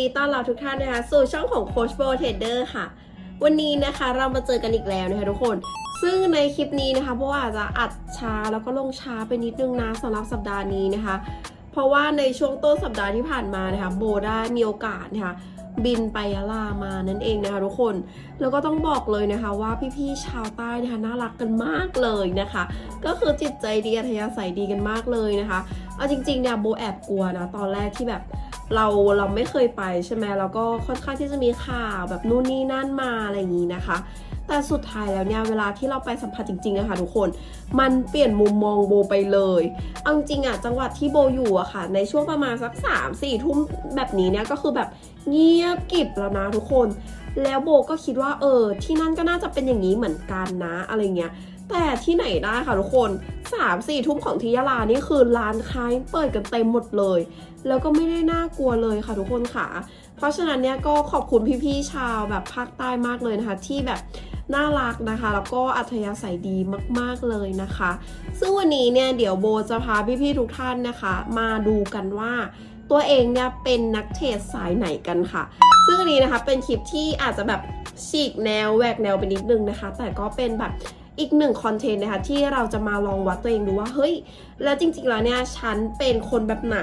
ดีต้อนรับทุกท่านนะคะสู่ช่องของโคชโบเทเดอร์ค่ะ วันนี้นะคะเรามาเจอกันอีกแล้วนะคะทุกคน ซึ่งในคลิปนี้นะคะเพราะอาจจะอัดช้าแล้วก็ลงช้าไปนิดนึงนะสำหรับสัปดาห์นี้นะคะ เพราะว่าในช่วงต้นสัปดาห์ที่ผ่านมานะคะโบได้มีโอกาสนะคะบินไปยะลามานั่นเองนะคะทุกคน แล้วก็ต้องบอกเลยนะคะว่าพี่ๆชาวใต้นะคะน่ารักกันมากเลยนะคะ ก็คือจิตใจดีอัธยาศัยดีกันมากเลยนะคะ เอาจริงๆเนี่ยโบแอบกลัวนะตอนแรกที่แบบ เราเราไม่เคยไปใช่ไหมแล้วก็ค่อนข้างที่จะมีข่าวแบบนู่นนี่นั่นมาอะไรอย่างนี้นะคะ แต่สุดท้ายแล้วเนี่ยเวลาที่เราไปสัมผัสจริงๆอะค่ะทุกคน มันเปลี่ยนมุมมองโบไปเลยเอาจริงอะจังหวัดที่โบอยู่อะค่ะ ในช่วงประมาณสัก3ามสี่ทุ่มแบบนี้เนี่ยก็คือแบบเงียบกิบแล้วนะทุกคน แล้วโบก็คิดว่าเออที่นั่นก็น่าจะเป็นอย่างนี้เหมือนกันนะอะไรเงี้ยแต่ที่ไหนได้ค่ะทุกคน3ามสี่ทุ่มของที่ยะลานี่คือร้านค้าเปิดกันเต็มหมดเลย แล้วก็ไม่ได้น่ากลัวเลยค่ะทุกคนค่ะ เพราะฉะนั้นเนี่ยก็ขอบคุณพี่ๆชาวแบบภาคใต้มากเลยนะคะ ที่แบบน่ารักนะคะ แล้วก็อัธยาศัยดีมาก ๆเลยนะคะ ซึ่งวันนี้เนี่ยเดี๋ยวโบจะพาพี่ๆทุกท่านนะคะ มาดูกันว่าตัวเองเนี่ยเป็นนักเทรดสายไหนกันค่ะ ซึ่งอันนี้นะคะเป็นคลิปที่อาจจะแบบฉีกแนวแหวกแนวไปนิดนึงนะคะ แต่ก็เป็นแบบ อีกหนึ่งคอนเทนต์นะคะที่เราจะมาลองวัดตัวเองดูว่าเฮ้ย แล้วจริงๆแล้วเนี่ยฉันเป็นคนแบบไหน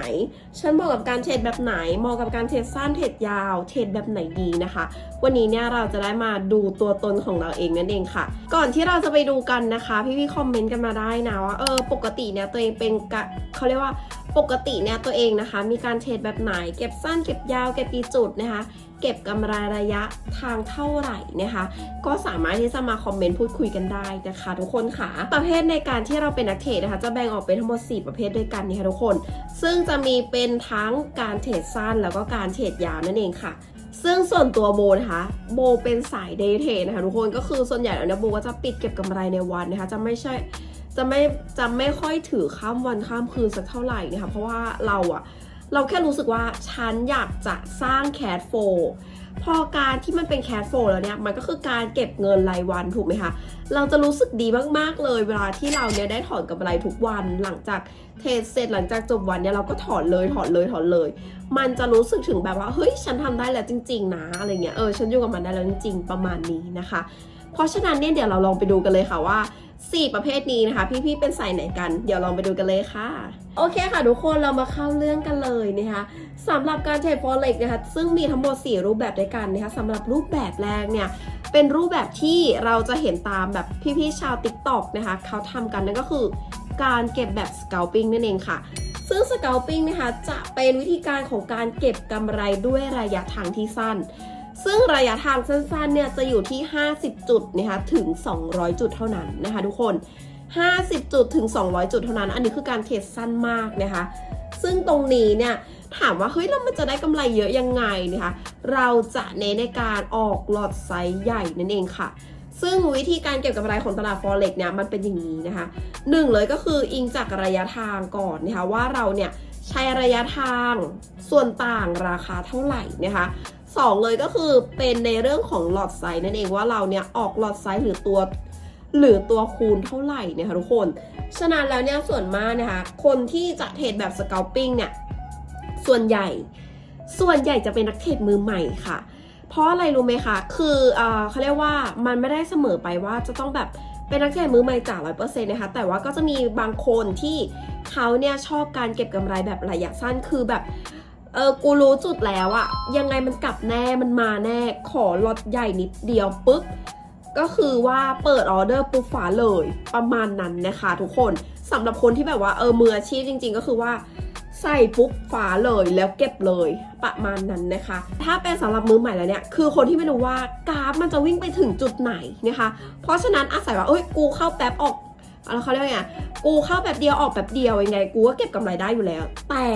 ฉันเหมาะกับการเทรดแบบไหนเหมาะกับการเทรดสั้นเทรดยาวเทรดแบบไหนดีนะคะ วันนี้เนี่ยเราจะได้มาดูตัวตนของเราเองนั่นเองค่ะ ก่อนที่เราจะไปดูกันนะคะ พี่ๆคอมเมนต์กันมาได้นะว่าเออปกติเนี่ยตัวเองเป็นกะเขาเรียกว่า ปกติเนี่ยตัวเองนะคะ มีการเทรดแบบไหน เก็บสั้นเก็บยาวเก็บกี่จุดนะคะ เก็บกำไรระยะทางเท่าไหร่นะคะ ก็สามารถที่จะมาคอมเมนต์พูดคุยกันได้นะคะ ทุกคนค่ะ ประเภทในการที่เราเป็นนักเทรดนะคะ จะแบ่งออกเป็นทั้งหมด 4 ประเภทด้วยกันนะคะทุกคน ซึ่งจะมีเป็นทั้งการเทรดสั้นแล้วก็การเทรดยาวนั่นเองค่ะซึ่งส่วนตัวโบนะคะโบเป็นสายเดย์เทรดนะคะทุกคนก็คือส่วนใหญ่แล้วเนี่ยโบก็จะปิดเก็บกำไรในวันนะคะจะไม่ใช่ จะไม่จะไม่ค่อยถือข้ามวันข้ามคืนสักเท่าไหร่นะคะเพราะว่าเราอะเราแค่รู้สึกว่าฉันอยากจะสร้างแคดโฟพอการที่มันเป็นแคดโฟแล้วเนี่ยมันก็คือการเก็บเงินรายวันถูกไหมคะเราจะรู้สึกดีมากๆเลย เวลาที่เราเนี่ยได้ถอนกำไรทุกวันหลังจากเทรดเสร็จหลังจากจบวันเนี่ยเราก็ถอนเลยถอนเลยถอนเลย มันจะรู้สึกถึงแบบว่าเฮ้ยฉันทำได้แล้วจริง ๆ นะอะไรเงี้ยเออฉันอยู่กับมันได้แล้วจริง ๆ ประมาณนี้นะคะ เพราะฉะนั้นเนี่ยเดี๋ยวเราลองไปดูกันเลยค่ะว่า 4 ประเภทนี้นะคะ พี่ๆเป็นสายไหนกัน เดี๋ยวลองไปดูกันเลยค่ะ โอเคค่ะ ทุกคนเรามาเข้าเรื่องกันเลยนะคะสำหรับการเทรดฟอเร็กนะคะซึ่งมีทั้งหมด 4 รูปแบบด้วยกันนะคะสำหรับรูปแบบแรกเนี่ยเป็นรูปแบบที่เราจะเห็นตามแบบพี่ๆชาว t ิ k t o k นะคะเขาทำกันนั่นก็คือการเก็บแบบ scalping นั่นเองค่ะซึ่ง scalping นะคะจะเป็นวิธีการของการเก็บกำไรด้วยระยะทางที่สั้น ซึ่งระยะทางสั้นๆเนี่ยจะอยู่ที่ 50 จุดนะคะถึง 200 จุดเท่านั้นนะคะทุกคน 50 จุดถึง 200 จุดเท่านั้น อันนี้คือการเทรดสั้นมากนะคะซึ่งตรงนี้เนี่ยถามว่าเฮ้ยแล้วมันจะได้กำไรเยอะยังไงนะคะเราจะเน้นในการออกหลอดไซส์ใหญ่นั่นเองค่ะ ซึ่งวิธีการเก็บกำไรของตลาด forex เนี่ยมันเป็นอย่างนี้นะคะหนึ่งเลยก็คืออิงจากระยะทางก่อนนะคะว่าเราเนี่ยใช้ระยะทางส่วนต่างราคาเท่าไหร่นะคะ สองเลยก็คือเป็นในเรื่องของหลอดไซส์นั่นเองว่าเราเนี่ยออกหลอดไซส์หรือตัวหรือตัวคูณเท่าไหร่เนะคะทุกคน ฉะนั้นแล้วเนี่ยส่วนมากนะคะ คนที่จะเทรดแบบ scalping เนี่ย ส่วนใหญ่ ส่วนใหญ่จะเป็นนักเทรดมือใหม่ค่ะ เพราะอะไรรู้ไหมคะ คือเออเขาเรียกว่ามันไม่ได้เสมอไปว่าจะต้องแบบเป็นนักเทรดมือใหม่จ่าร้อยเปอร์เซ็นต์นะคะ แต่ว่าก็จะมีบางคนที่เขาเนี่ยชอบการเก็บกำไรแบบระยะสั้น คือแบบ เออ กูรู้จุดแล้วอะยังไงมันกลับแน่ มันมาแน่ ขอล็อตใหญ่นิดเดียวปุ๊บ ก็คือว่าเปิดออเดอร์ปุ๊บฝาเลย ประมาณนั้นนะคะทุกคนสำหรับคนที่แบบว่าเออมืออาชีพจริง ๆ ก็คือว่าใส่ปุ๊บฝาเลยแล้วเก็บเลยประมาณนั้นนะคะ ถ้าเป็นสำหรับมือใหม่แล้วเนี่ย คือคนที่ไม่รู้ว่ากราฟมันจะวิ่งไปถึงจุดไหนนะคะ เพราะฉะนั้นอาศัยว่าเอ้ยกูเข้าแป๊บออกอะไรเขาเรียกว่าไงกูเข้าแบบเดียวออกแบบเดียวยังไง กูก็เก็บกำไรได้อยู่แล้ว แต่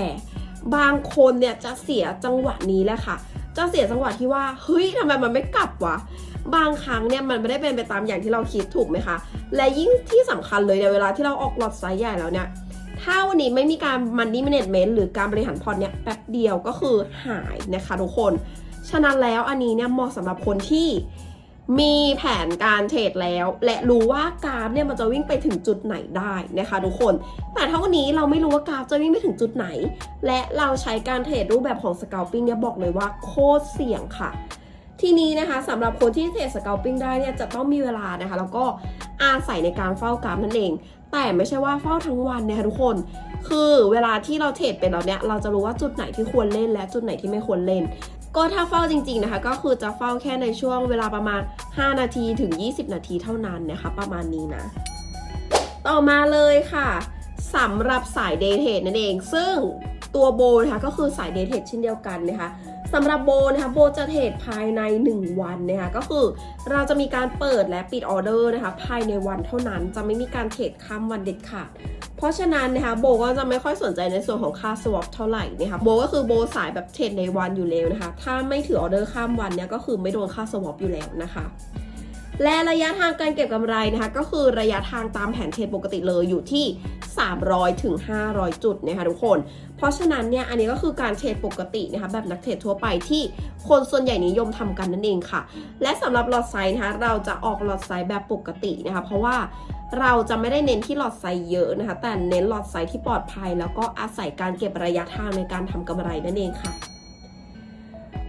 บางคนเนี่ยจะเสียจังหวะนี้แหละค่ะ จะเสียจังหวะที่ว่าเฮ้ยทำไมมันไม่กลับวะบางครั้งเนี่ยมันไม่ได้เป็นไปตามอย่างที่เราคิดถูกไหมคะ และยิ่งที่สำคัญเลยเนี่ยเวลาที่เราออกหลอดไซส์ใหญ่แล้วเนี่ยถ้าวันนี้ไม่มีการมันนี่ management หรือการบริหารพอร์ตเนี่ยแป๊บเดียวก็คือหายนะคะทุกคน ฉะนั้นแล้วอันนี้เนี่ยเหมาะสำหรับคนที่ มีแผนการเทรดแล้ว และรู้ว่ากราฟเนี่ยมันจะวิ่งไปถึงจุดไหนได้นะคะทุกคน แต่ถ้านี้เราไม่รู้ว่ากราฟจะวิ่งไปถึงจุดไหน และเราใช้การเทรดรูปแบบของสกลปิ้งเนี่ยบอกเลยว่าโคตรเสี่ยงค่ะ ทีนี้นะคะสำหรับคนที่เทรดสกลปิ้งได้เนี่ยจะต้องมีเวลานะคะ แล้วก็อาศัยในการเฝ้ากราฟนั่นเอง แต่ไม่ใช่ว่าเฝ้าทั้งวันนะคะทุกคน คือเวลาที่เราเทรดเป็นแล้วเนี่ยเราจะรู้ว่าจุดไหนที่ควรเล่นและจุดไหนที่ไม่ควรเล่นก็ถ้าเฝ้าจริงๆนะคะ ก็คือจะเฝ้าแค่ในช่วงเวลาประมาณ 5 นาทีถึง 20 นาทีเท่านั้นนะคะ ประมาณนี้นะ ต่อมาเลยค่ะสำหรับสายเดทเทดนั่นเอง ซึ่งตัวโบนะคะก็คือสายเดทเทดเช่นเดียวกันนะคะ สำหรับโบนะคะโบจะเทรดภายใน 1 วันนะคะก็คือเราจะมีการเปิดและปิดออเดอร์นะคะภายในวันเท่านั้นจะไม่มีการเทรดข้ามวันเด็ดขาดเพราะฉะนั้นนะคะโบก็จะไม่ค่อยสนใจในส่วนของค่าสวอปเท่าไหร่นะคะโบก็คือโบสายแบบเทรดในวันอยู่แล้วนะคะ ถ้าไม่ถือออเดอร์ข้ามวันเนี่ยก็คือไม่โดนค่าสวอปอยู่แล้วนะคะ และระยะทางการเก็บกำไรนะคะ ก็คือระยะทางตามแผนเทรดปกติเลยอยู่ที่ 300ถึง500 จุดนะคะทุกคน เพราะฉะนั้นเนี่ยอันนี้ก็คือการเทรดปกตินะคะแบบนักเทรดทั่วไปที่คนส่วนใหญ่นิยมทำกันนั่นเองค่ะ และสำหรับหลอดไซส์นะคะเราจะออกหลอดไซส์แบบปกตินะคะเพราะว่าเราจะไม่ได้เน้นที่หลอดไซส์เยอะนะคะ แต่เน้นหลอดไซส์ที่ปลอดภัย แล้วก็อาศัยการเก็บระยะทางในการทำกำไรนั่นเองค่ะ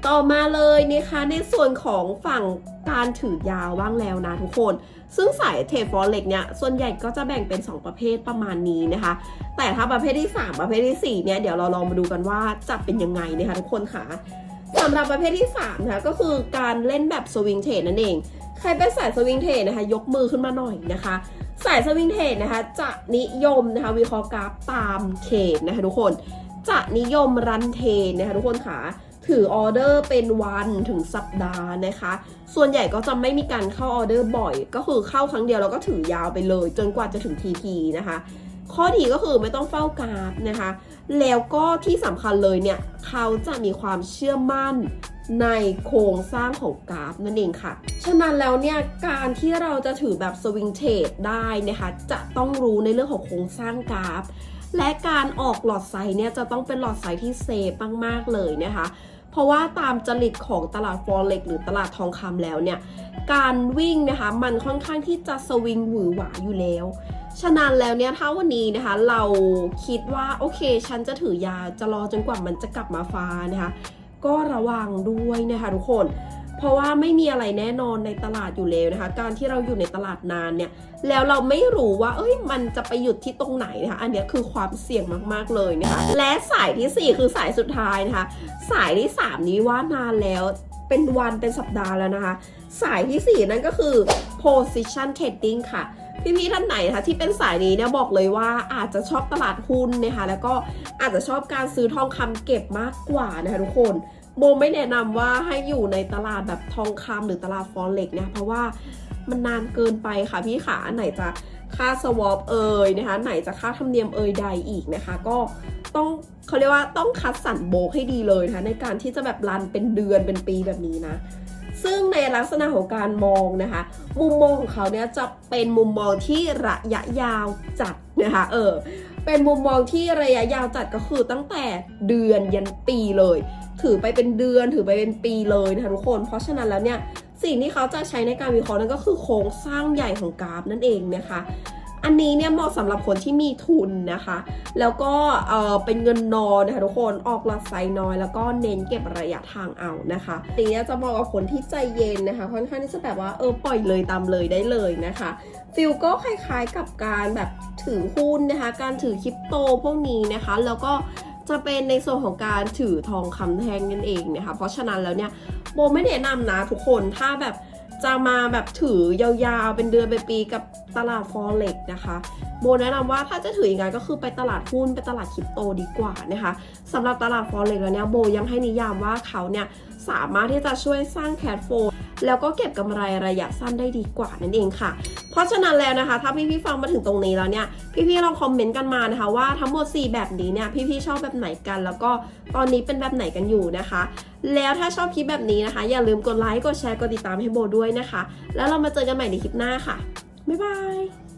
ต่อมาเลยนะคะในส่วนของฝั่ง การถือยาวบ้างแล้วนะทุกคน ซึ่งสายเทฟอเร็กเนี่ย ส่วนใหญ่ก็จะแบ่งเป็น 2 ประเภทประมาณนี้นะคะ แต่ถ้าประเภทที่ 3 ประเภทที่ 4 เนี่ย เดี๋ยวเราลองมาดูกันว่าจะเป็นยังไงนะคะทุกคนค่ะสำหรับประเภทที่3นะคะก็คือการเล่นแบบสวิงเทรดนั่นเอง ใครเป็นสายสวิงเทรดนะคะ ยกมือขึ้นมาหน่อยนะคะ สายสวิงเทรดนะคะ จะนิยมนะคะวิเคราะห์กราฟตามเทรดนะคะทุกคน จะนิยมรันเทรดนะคะทุกคนค่ะ ถือออเดอร์เป็นวันถึงสัปดาห์นะคะ ส่วนใหญ่ก็จะไม่มีการเข้าออเดอร์บ่อย ก็คือเข้าครั้งเดียวแล้วก็ถือยาวไปเลย จนกว่าจะถึง TP นะคะ ข้อดีก็คือไม่ต้องเฝ้ากราฟนะคะ แล้วก็ที่สำคัญเลยเนี่ย เขาจะมีความเชื่อมั่นในโครงสร้างของกราฟนั่นเองค่ะ ฉะนั้นแล้วเนี่ยการที่เราจะถือแบบสวิงเทรดได้นะคะ จะต้องรู้ในเรื่องของโครงสร้างกราฟ และการออกหลอดไซส์เนี่ยจะต้องเป็นหลอดไซส์ที่เซฟมากๆเลยนะคะ เพราะว่าตามจริตของตลาดฟอเร็กหรือตลาดทองคำแล้วเนี่ย การวิ่งนะคะมันค่อนข้างที่จะสวิงหวือหวาอยู่แล้วฉะนั้นแล้วเนี่ยถ้าวันนี้นะคะเราคิดว่าโอเค ฉันจะถือยาจะรอจนกว่ามันจะกลับมาฟ้านะคะ ก็ระวังด้วยนะคะทุกคน เพราะว่าไม่มีอะไรแน่นอนในตลาดอยู่แล้วนะคะ การที่เราอยู่ในตลาดนานเนี่ย แล้วเราไม่รู้ว่า เอ้ย มันจะไปหยุดที่ตรงไหนนะคะ อันนี้คือความเสี่ยงมากๆเลยนะคะ และสายทีสี่4 คือสายสุดท้ายนะคะ สายที่ 3 นี้ว่านานแล้ว เป็นวันเป็นสัปดาห์แล้วนะคะ สายที่ 4 นั่นก็คือ position trading ค่ะพี่ๆท่านไหนนะคะที่เป็นสายนี้เนี่ยบอกเลยว่าอาจจะชอบตลาดหุ้นนะคะแล้วก็อาจจะชอบการซื้อทองคำเก็บมากกว่านะคะทุกคน โบไม่แนะนำว่าให้อยู่ในตลาดแบบทองคำหรือตลาดฟอนเร็กนะเพราะว่ามันนานเกินไปค่ะพี่ขาไหนจะค่าสวอปเอ่ยนะคะ ไหนจะค่าธรรมเนียมเอ่ยใดอีกนะคะ ก็ต้องเขาเรียกว่าต้องคัดสรรโบกให้ดีเลยนะคะในการที่จะแบบรันเป็นเดือนเป็นปีแบบนี้นะซึ่งในลักษณะของการมองนะคะ มุมมองของเขาเนี่ยจะเป็นมุมมองที่ระยะยาวจัดนะคะเออเป็นมุมมองที่ระยะยาวจัดก็คือตั้งแต่เดือนยันปีเลย ถือไปเป็นเดือน ถือไปเป็นปีเลยนะคะทุกคน เพราะฉะนั้นแล้วเนี่ยสิ่งที่เขาจะใช้ในการวิเคราะห์นั่นก็คือโครงสร้างใหญ่ของกราฟนั่นเองนะคะอันนี้เนี่ยเหมาะสำหรับคนที่มีทุนนะคะ แล้วก็เออเป็นเงินนอนนะคะทุกคนออกหลักไซน้อย แล้วก็เน้นเก็บระยะทางเอานะคะตีเนี้จะเหมาะกับคนที่ใจเย็นนะคะ ค่อนข้างที่จะแบบว่าเออปล่อยเลยตามเลยได้เลยนะคะฟิลก็คล้ายๆกับการแบบถือหุ้นนะคะ การถือคริปโตพวกนี้นะคะ แล้วก็ จะเป็นในส่วนของการถือทองคำแท่งนั่นเองนะคะ เพราะฉะนั้นแล้วเนี่ยโบไม่แนะนำนะทุกคนถ้าแบบจะมาแบบถือยาวๆ เป็นเดือนเป็นปีกับตลาดฟอเร็กนะคะโบแนะนำว่าถ้าจะถืออย่างไรก็คือไปตลาดหุ้นไปตลาดคริปโตดีกว่านะคะสำหรับตลาดฟอเร็กแล้วเนี่ยโบยังให้นิยามว่าเขาเนี่ยสามารถที่จะช่วยสร้างแคดโฟ แล้วก็เก็บกำไรระยะสั้นได้ดีกว่านั่นเองค่ะ เพราะฉะนั้นแล้วนะคะ ถ้าพี่ๆฟังมาถึงตรงนี้แล้วเนี่ย พี่ๆลองคอมเมนต์กันมานะคะว่าทั้งหมด 4 แบบนี้เนี่ยพี่ๆชอบแบบไหนกัน แล้วก็ตอนนี้เป็นแบบไหนกันอยู่นะคะ แล้วถ้าชอบคลิปแบบนี้นะคะ อย่าลืมกดไลค์กดแชร์กดติดตามให้โบด้วยนะคะ แล้วเรามาเจอกันใหม่ในคลิปหน้าค่ะบ๊ายบาย